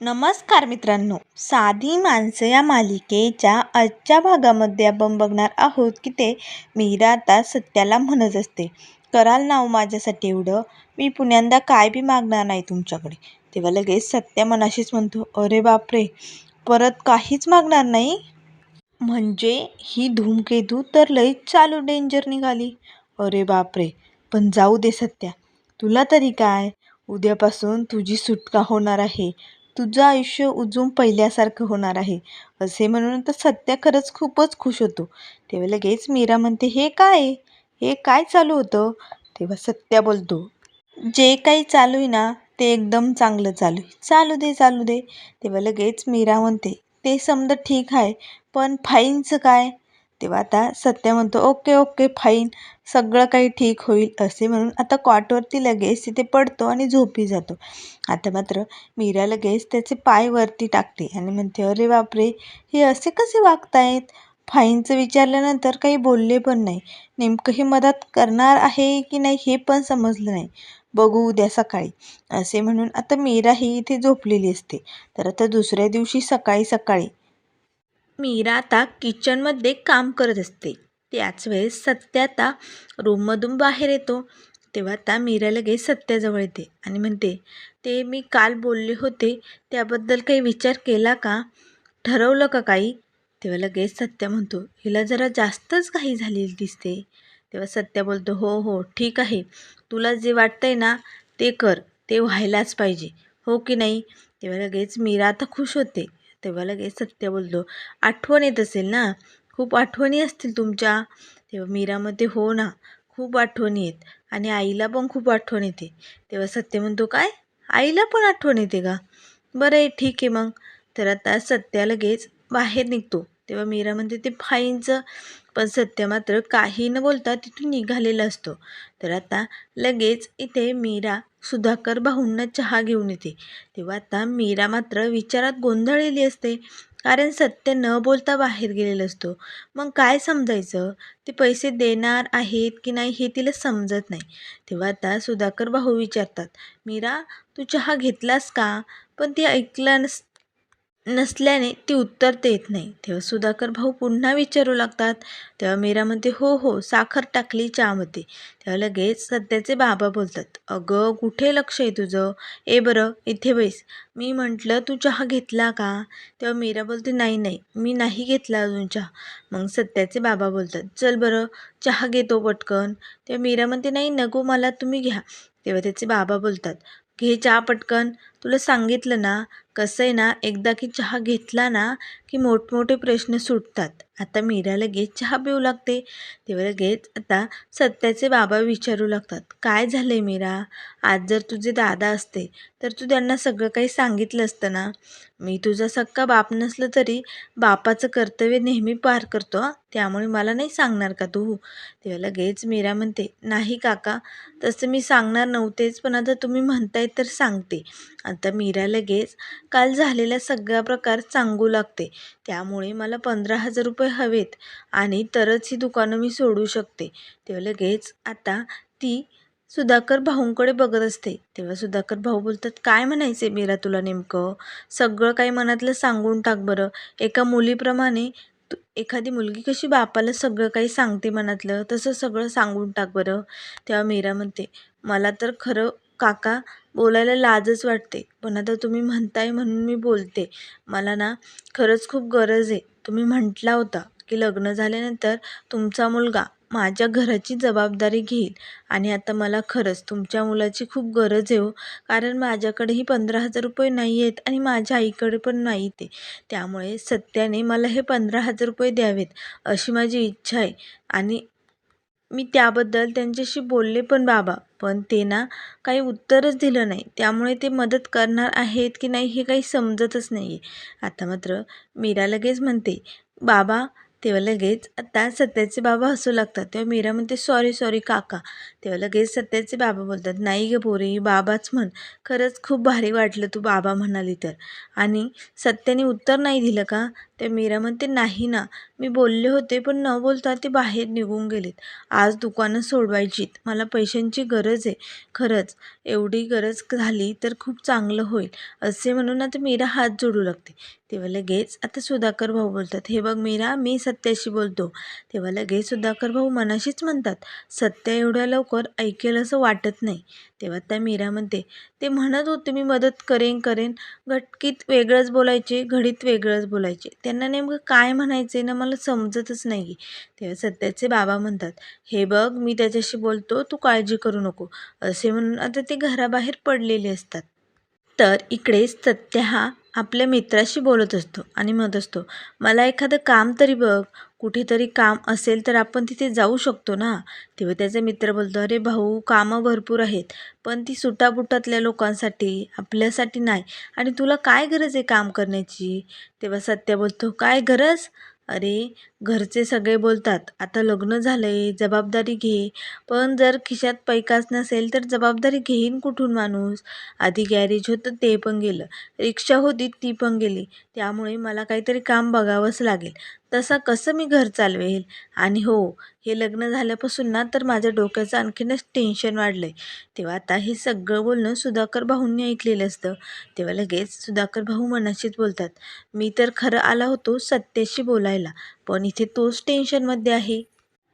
नमस्कार मित्रांनो. साधी माणसं या मालिकेच्या आजच्या भागामध्ये आपण बघणार आहोत की ते मीरा आता सत्याला म्हणत असते कराल ना हो माझ्यासाठी एवढं? मी पुण्यांदा काय बी मागणार नाही तुमच्याकडे. तेव्हा लगेच सत्या मनाशीच म्हणतो अरे बापरे! परत काहीच मागणार नाही? म्हणजे ही धूमकेतू तर लईच चालू डेंजर निघाली. अरे बापरे! पण जाऊ दे सत्या. तुला तरी काय? उद्यापासून तुझी सुटका होणार आहे. तुझं आयुष्य उजून पहिल्यासारखं होणार आहे. असे म्हणून तर सत्या खरंच खूपच खुश होतो. तेव्हा लगेच मीरा म्हणते हे काय? हे काय चालू होतं? तेव्हा सत्या बोलतो जे काही चालू आहे ना ते एकदम चांगलं चालू आहे. चालू दे चालू दे. तेव्हा लगेच मीरा म्हणते ते समजा ठीक आहे पण फाईनचं काय? तेव्हा आता सत्या म्हणतो ओके ओके फाईन सगळं काही ठीक होईल असे म्हणून आता कॉटवरती लगेच तिथे पडतो आणि झोपी जातो. आता मात्र मीरा लगेच त्याचे पाय वरती टाकते आणि म्हणते अरे बापरे हे असे कसे वागतायत? फाईनचं विचारल्यानंतर काही बोलले पण नाही. नेमकं हे मदत करणार आहे की नाही हे पण समजलं नाही. बघू उद्या सकाळी असे म्हणून आता मीरा ही इथे झोपलेली असते. तर आता दुसऱ्या दिवशी सकाळी सकाळी मीरा आता किचनमध्ये काम करत असते. त्याच वेळेस सत्य आता रूममधून बाहेर येतो. तेव्हा आता मीरा लगेच सत्याजवळ येते आणि म्हणते ते मी काल बोलले होते त्याबद्दल काही विचार केला का? ठरवलं का काही? तेव्हा लगेच सत्या म्हणतो हिला जरा जास्तच काही झालेली दिसते. तेव्हा सत्या बोलतो हो हो ठीक आहे. तुला जे वाटतंय ना ते कर. ते व्हायलाच पाहिजे. हो की नाही? तेव्हा लगेच मीरा आता खुश होते. तेव्हा लगेच सत्य बोलतो आठवण येत असेल ना? खूप आठवणी असतील तुमच्या. तेव्हा मीरामध्ये हो ना खूप आठवणी आहेत आणि आईला पण खूप आठवण येते. तेव्हा सत्य म्हणतो काय? आईला पण आठवण येते का? बरं आहे ठीक आहे मग. तर आता सत्या लगेच बाहेर निघतो. तेव्हा मीरा म्हणते ते फाईनचं. पण सत्य मात्र काही न बोलता तिथून निघालेला असतो. तर आता लगेच इथे मीरा सुधाकर भाऊंना चहा घेऊन येते. तेव्हा आता मीरा मात्र विचारात गोंधळलेली असते. कारण सत्य न बोलता बाहेर गेलेलं असतो. मग काय समजायचं? ते पैसे देणार आहेत की नाही हे तिला समजत नाही. तेव्हा आता सुधाकर भाऊ विचारतात मीरा तू चहा घेतलास का? पण ती ऐकलं नस नसल्याने ती उत्तर देत नाही. तेव्हा सुधाकर भाऊ पुन्हा विचारू लागतात. तेव्हा मीरा म्हणते हो हो साखर टाकली चहामध्ये. तेव्हा लगेच सध्याचे बाबा बोलतात अगं कुठे लक्ष आहे तुझं? ए बरं इथे बैस. मी म्हटलं तू चहा घेतला का? तेव्हा मीरा बोलते नाही नाही मी नाही घेतला अजून चहा. मग सत्याचे बाबा बोलतात चल बरं चहा घेतो पटकन. तेव्हा मीरा म्हणते नाही नको मला तुम्ही घ्या. तेव्हा त्याचे बाबा बोलतात घे चहा पटकन. तुला सांगितलं ना कसं आहे ना एकदा की चहा घेतला ना की मोठमोठे प्रश्न सुटतात. आता मीरा लगेच चहा पिऊ लागते. तेव्हा लगेच आता सत्याचे बाबा विचारू लागतात. काय झालं आहे मीरा? आज जर तुझे दादा असते तर तू त्यांना सगळं काही सांगितलं असतं ना? मी तुझा सक्का बाप नसलं तरी बापाचं कर्तव्य नेहमी पार करतो त्यामुळे मला नाही सांगणार का तू? तेव्हा लगेच मीरा म्हणते नाही काका तसं मी सांगणार नव्हतेच पण आता तुम्ही म्हणताय तर सांगते. आता मीरा लगेच काल झालेला सगळा प्रकार सांगू लागते. त्यामुळे मला पंधरा हजार रुपये हवेत आणि तरच ही दुकानं मी सोडू शकते. तेव्हा लगेच आता ती सुधाकर भाऊंकडे बघत असते. तेव्हा सुधाकर भाऊ बोलतात काय म्हणायचे मीरा तुला नेमकं? सगळं काही मनातलं सांगून टाक बरं. एका मुलीप्रमाणे तू एखादी मुलगी कशी बापाला सगळं काही सांगते मनातलं तसं सगळं सांगून टाक बरं. तेव्हा मीरा म्हणते मला तर खरं काका बोलायला लाजच वाटते. पण आता तुम्ही म्हणताय म्हणून मी बोलते. मला ना खरंच खूप गरज आहे. तुम्ही म्हटला होता की लग्न झाल्यानंतर तुमचा मुलगा माझ्या घराची जबाबदारी घेईल. आणि आता मला खरंच तुमच्या मुलाची खूप गरज आहे हो. कारण माझ्याकडेही पंधरा हजार रुपये नाही आहेत आणि माझ्या आईकडे पण नाही ते. त्यामुळे सत्याने मला हे पंधरा हजार रुपये द्यावेत अशी माझी इच्छा आहे. आणि मी त्याबद्दल त्यांच्याशी बोलले पण बाबा पण ते ना काही उत्तरच दिलं नाही. त्यामुळे ते मदत करणार आहेत की नाही हे काही समजतच नाही आहे आता मात्र मीरा लगेच म्हणते बाबा तेव्हा लगेच आता सत्याचे बाबा हसू लागतात. तेव्हा मीरा म्हणते सॉरी सॉरी काका. तेव्हा लगेच सत्याचे बाबा बोलतात नाही ग पोरी बाबाच म्हण. खरंच खूप भारी वाटलं तू बाबा म्हणाली तर. आणि सत्याने उत्तर नाही दिलं का? ते मीरा म्हणते नाही ना. मी बोलले होते पण न बोलता ते बाहेर निघून गेलेत. आज दुकानं सोडवायचीत. मला पैशांची गरज आहे. खरंच एवढी गरज झाली तर खूप चांगलं होईल. असे म्हणून आता मीरा हात जोडू लागते. तेव्हा लगेच आता सुधाकर भाऊ बोलतात हे बघ मीरा मी सत्याशी बोलतो. तेव्हा लगेच सुधाकर भाऊ मनाशीच म्हणतात सत्य एवढ्या लवकर ऐकेल असं वाटत नाही. तेव्हा त्या मीरा म्हणते ते म्हणत होते मी मदत करेन करेन घटकीत वेगळंच बोलायचे घडीत वेगळंच बोलायचे. त्यांना नेमकं काय म्हणायचं ना मला समजतच नाही तेव्हा सत्याचे बाबा म्हणतात हे बघ मी त्याच्याशी बोलतो तू काळजी करू नको. असे म्हणून आता ते घराबाहेर पडलेले असतात. तर इकडे सत्य हा आपल्या मित्राशी बोलत असतो आणि म्हणत असतो मला एखादं काम तरी बघ कुठेतरी काम असेल तर आपण तिथे जाऊ शकतो ना? तेव्हा त्याचा मित्र बोलतो अरे भाऊ कामं भरपूर आहेत पण ती सुटाबुटातल्या लोकांसाठी आपल्यासाठी नाही. आणि तुला काय गरज आहे काम करण्याची? तेव्हा सत्य बोलतो काय गरज? अरे घरचे सगळे बोलतात आता लग्न झालं आहे जबाबदारी घे. पण जर खिशात पैकाच नसेल तर जबाबदारी घेईन कुठून माणूस? आधी गॅरेज होतं ते पण गेलं. रिक्षा होती ती पण गेली. त्यामुळे मला काहीतरी काम बघावंच लागेल. तसा कसं मी घर चालवेल? आणि हो हे लग्न झाल्यापासून ना तर माझ्या डोक्याचं आणखीनच टेन्शन वाढलं आहे तेव्हा आता हे सगळं बोलणं सुधाकर भाऊंनी ऐकलेलं असतं. तेव्हा लगेच सुधाकर भाऊ मनाशीच बोलतात मी तर खरं आला होतो सत्याशी बोलायला पण इथे तोच टेन्शनमध्ये आहे.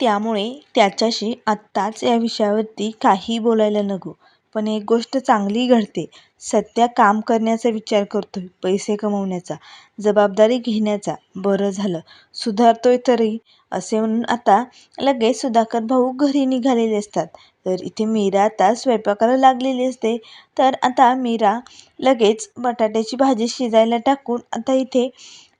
त्यामुळे त्याच्याशी आत्ताच या विषयावरती काही बोलायला नको. पण एक गोष्ट चांगली घडते. सत्या काम करण्याचा विचार करतोय पैसे कमवण्याचा जबाबदारी घेण्याचा. बरं झालं. सुधारतोय तरी असे म्हणून आता लगेच सुधाकर भाऊ घरी निघालेले असतात. तर इथे मीरा आता स्वयंपाकाला लागलेली असते. तर आता मीरा लगेच बटाट्याची भाजी शिजायला टाकून आता इथे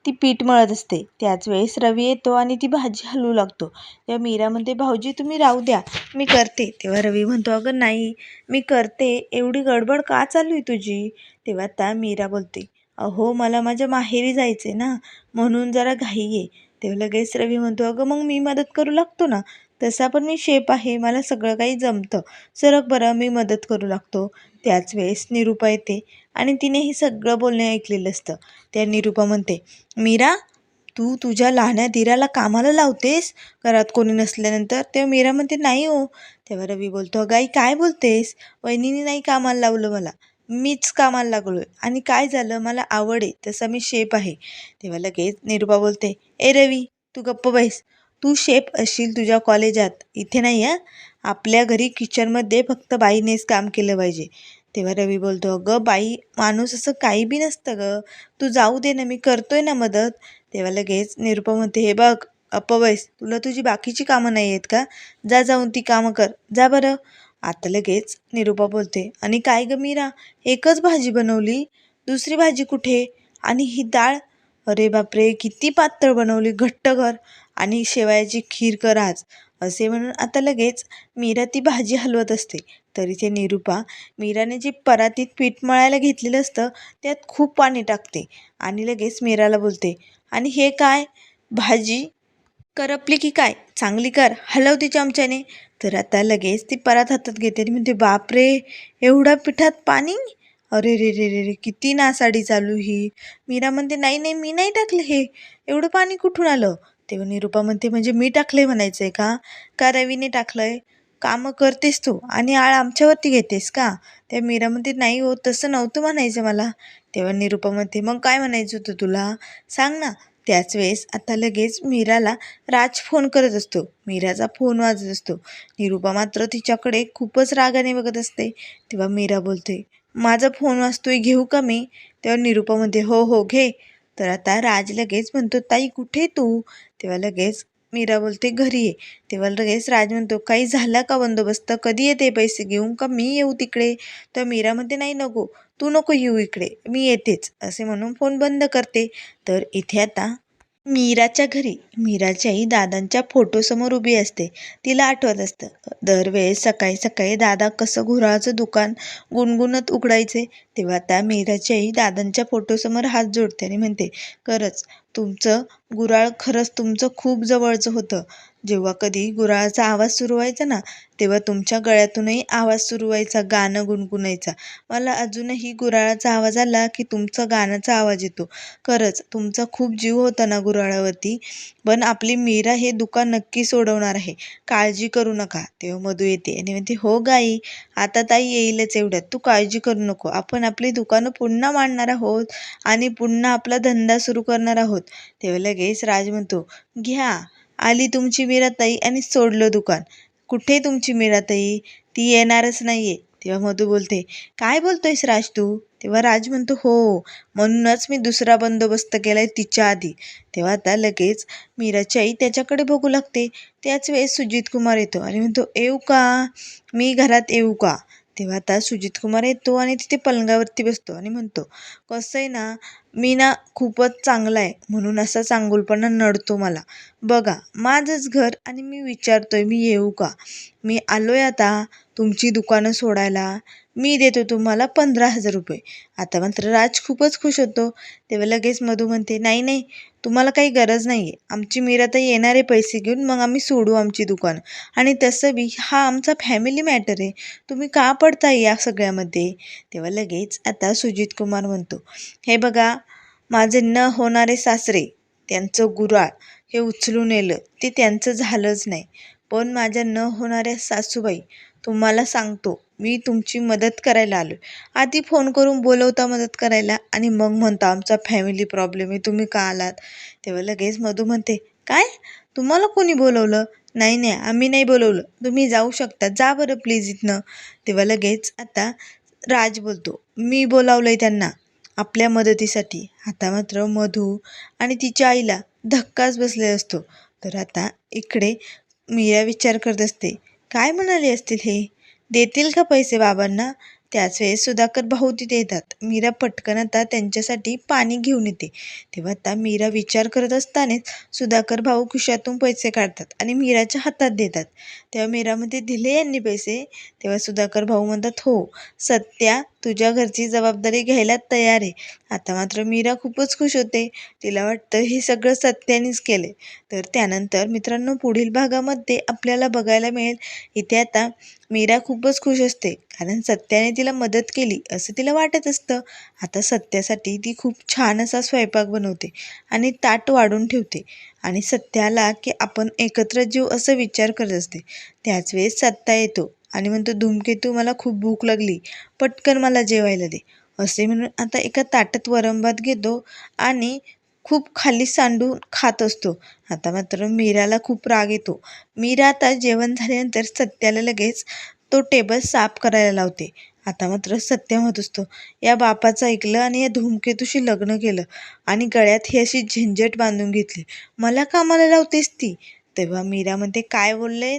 ती पीठ मळत असते. त्याच वेळेस रवी येतो आणि ती भाजी हलवू लागतो. तेव्हा मीरा म्हणते भाऊजी तुम्ही राहू द्या. मी करते. तेव्हा रवी म्हणतो अगं नाही. मी करते. एवढी गडबड का चालू आहे तुझी? तेव्हा त्या मीरा बोलते अहो मला माझ्या माहेरी जायचे ना. म्हणून जरा घाई आहे. तेव्हा लगेच रवी म्हणतो अगं मग मी मदत करू लागतो ना. तसा पण मी शेप आहे मला सगळं काही जमतं. सरक बरं मी मदत करू लागतो. त्याच वेळेस निरूपा येते आणि तिने हे सगळं बोलणे ऐकलेलं असतं. त्या निरूपा म्हणते मीरा तू तुझ्या लहान्या धीराला कामाला लावतेस? घरात कोणी नसल्यानंतर तेव्हा मीरा म्हणते नाही हो. तेव्हा रवी बोलतो गाई काय बोलतेस? वहिनीने नाही कामाला लावलं मला. मीच कामाला लागलो आहे आणि काय झालं? मला आवड आहे तसा मी शेप आहे. तेव्हा लगेच निरूपा बोलते ए रवी तू गप्प बैस. तू शेप असशील तुझ्या कॉलेजात. इथे नाही आहे आपल्या घरी किचनमध्ये फक्त बाईनेच काम केलं पाहिजे. तेव्हा रवी बोलतो अगं बाई माणूस असं काही बी नसतं गं. तू जाऊ दे ना मी करतोय ना मदत. तेव्हा लगेच निरुपा म्हणते हे बघ अपवयस तुला तुझी बाकीची कामं नाही आहेत का? जा जाऊन ती कामं कर. जा बरं. आता लगेच निरुपा बोलते आणि काय गं मीरा? एकच भाजी बनवली? दुसरी भाजी कुठे? आणि ही डाळ? अरे बापरे किती पातळ बनवली घट्ट घर. आणि शेवयाची खीर कराच असे म्हणून आता लगेच मीरा ती भाजी हलवत असते. तरी ते निरूपा मीराने जे परातीत पीठ मळायला घेतलेलं असतं त्यात खूप पाणी टाकते आणि लगेच मीराला बोलते आणि हे काय? भाजी करपली की काय? चांगली कर हलवते चमच्याने तर आता लगेच ती परात हातात घेते आणि म्हणते बापरे एवढ्या पिठात पाणी? अरे रे रे रे रे किती नासाडी चालू ही. मीरा म्हणते नाही नाही मी नाही टाकलं हे. एवढं पाणी कुठून आलं? तेव्हा निरूपा म्हणते म्हणजे मी टाकलंय म्हणायचं आहे का? का रवीने टाकलंय? कामं करतेस तू आणि आळ आमच्यावरती घेतेस का? त्या मीरा म्हणते नाही हो तसं नव्हतं म्हणायचं मला. तेव्हा निरूपा म्हणते मग काय म्हणायचं होतं तुला? सांग ना. त्याच वेळेस आता लगेच मीराला राज फोन करत असतो. मीराचा फोन वाजत असतो. निरूपा मात्र तिच्याकडे खूपच रागाने बघत असते. तेव्हा मीरा बोलते माझा फोन वाजतोय घेऊ का मी? तेव्हा निरूपा म्हणते हो हो घे. तर आता राज लगेच म्हणतो ताई कुठे तू? तेव्हा लगेच मीरा बोलते घरी ये तेव्हा लगेच राज म्हणतो काही झाला का बंदोबस्त? कधी येते पैसे घेऊन? का मी येऊ तिकडे? तर मीरा म्हणते नाही नको. तू नको येऊ इकडे. मी येतेच. असे म्हणून फोन बंद करते. तर इथे आता मीराच्या घरी. मीराची आई दादांच्या फोटोसमोर उभी असते. तिला आठवत असतं. दरवेळेस सकाळी सकाळी दादा कसं घुराळाचं दुकान गुणगुणत उघडायचे तेव्हा त्या मीराची आई दादांच्या फोटोसमोर हात जोडते आणि म्हणते खरंच तुमचं गुऱ्हाळ खरंच तुमचं खूप जवळचं होतं. जेव्हा कधी गुऱ्हाळाचा आवाज सुरू व्हायचा ना तेव्हा तुमच्या गळ्यातूनही आवाज सुरू व्हायचा गाणं गुणगुणायचा. मला अजूनही गुऱ्हाळाचा आवाज आला की तुमचा गाण्याचा आवाज येतो. खरंच तुमचा खूप जीव होता ना गुऱ्हाळावरती पण आपली मीरा हे दुकान नक्की सोडवणार आहे. काळजी करू नका. तेव्हा मधू येते आणि म्हणते हो गाई आता ताई येईलच एवढ्यात. तू काळजी करू नको. आपण आपली दुकानं पुन्हा मांडणार आहोत आणि पुन्हा आपला धंदा सुरू करणार आहोत. तेव्हा लगेच राज म्हणतो घ्या आली तुमची मीराताई आणि सोडलं दुकान. कुठे तुमची मीराताई? ती येणारच नाही आहे तेव्हा मधू बोलते काय बोलतोयस राज तू? तेव्हा राज म्हणतो हो म्हणूनच मी दुसरा बंदोबस्त केला आहे तिच्या आधी. तेव्हा आता लगेच मीराची आई त्याच्याकडे बघू लागते. त्याच वेळेस सुजित कुमार येतो आणि म्हणतो येऊ का? मी घरात येऊ का? तेव्हा आता सुजित कुमार येतो आणि तिथे पलंगावरती बसतो आणि म्हणतो कसं आहे ना मी ना खूपच चांगला आहे म्हणून असा चांगुलपणा नडतो मला. बघा माझंच घर आणि मी विचारतो आहे मी येऊ का? मी आलो आहे आता तुमची दुकानं सोडायला. मी देतो तुम्हाला पंधरा हजार रुपये. आता मात्र राज खूपच खुश होतो. तेव्हा लगेच मधू म्हणते नाही नाही तुम्हाला काही गरज नाही आहे आमची मीरा येणारे पैसे घेऊन मग आम्ही सोडू आमची दुकान. आणि तसं बी हा आमचा फॅमिली मॅटर आहे. तुम्ही का पडताय या सगळ्यामध्ये? तेव्हा लगेच आता सुजित कुमार म्हणतो हे बघा माझे न होणारे सासरे त्यांचं गुराळ हे उचलून नेलं. ते त्यांचं झालंच नाही. पण माझ्या न होणाऱ्या सासूबाई तुम्हाला सांगतो मी तुमची मदत करायला आलो आधी फोन करून बोलवता मदत करायला आणि मग म्हणता आमचा फॅमिली प्रॉब्लेम आहे तुम्ही का आलात? तेव्हा लगेच मधू म्हणते काय? तुम्हाला कोणी बोलवलं? नाही नाही आम्ही नाही बोलवलं. तुम्ही जाऊ शकता. जा बरं प्लीज इथनं. तेव्हा लगेच आता राज बोलतो मी बोलावलं आहे त्यांना आपल्या मदतीसाठी. आता मात्र मधू आणि तिच्या आईला धक्काच बसले असतो. तर आता इकडे मीरा विचार करत असते काय म्हणाले असतील हे? देतील का पैसे बाबांना? त्याच वेळेस सुधाकर भाऊ तिथे येतात. मीरा पटकन आता त्यांच्यासाठी पाणी घेऊन येते. तेव्हा आता मीरा विचार करत असतानाच सुधाकर भाऊ खिशातून पैसे काढतात आणि मीराच्या हातात देतात. तेव्हा मीरामध्ये दिले यांनी पैसे. तेव्हा सुधाकर भाऊ म्हणतात हो सत्या तुझ्या घरची जबाबदारी घ्यायला तयार आहे. आता मात्र मीरा खूपच खुश होते. तिला वाटतं हे सगळं सत्यानेच केले तर त्यानंतर मित्रांनो पुढील भागामध्ये आपल्याला बघायला मिळेल. इथे आता मीरा खूपच खुश असते. कारण सत्याने तिला मदत केली असं तिला वाटत असतं. आता सत्यासाठी ती खूप छान असा स्वयंपाक बनवते आणि ताट वाढून ठेवते. आणि सत्याला की आपण एकत्र जीव असं विचार करत असते. त्याच वेळेस सत्ता येतो. आणि म्हणतो धूमकेतू मला खूप भूक लागली. पटकन मला जेवायला दे. असे म्हणून आता एका ताटात वरंभात घेतो आणि खूप खाली सांडून खात असतो. आता मात्र मीराला खूप राग येतो. मीरा आता जेवण झाल्यानंतर सत्याला लगेच तो टेबल साफ करायला लावते. आता मात्र सत्य म्हणत असतो या बापाचं ऐकलं आणि या धूमकेतूशी लग्न केलं आणि गळ्यात ही अशी झंझट बांधून घेतली. मला कामाला लावतेस ती. तेव्हा मीरा म्हणते काय बोलले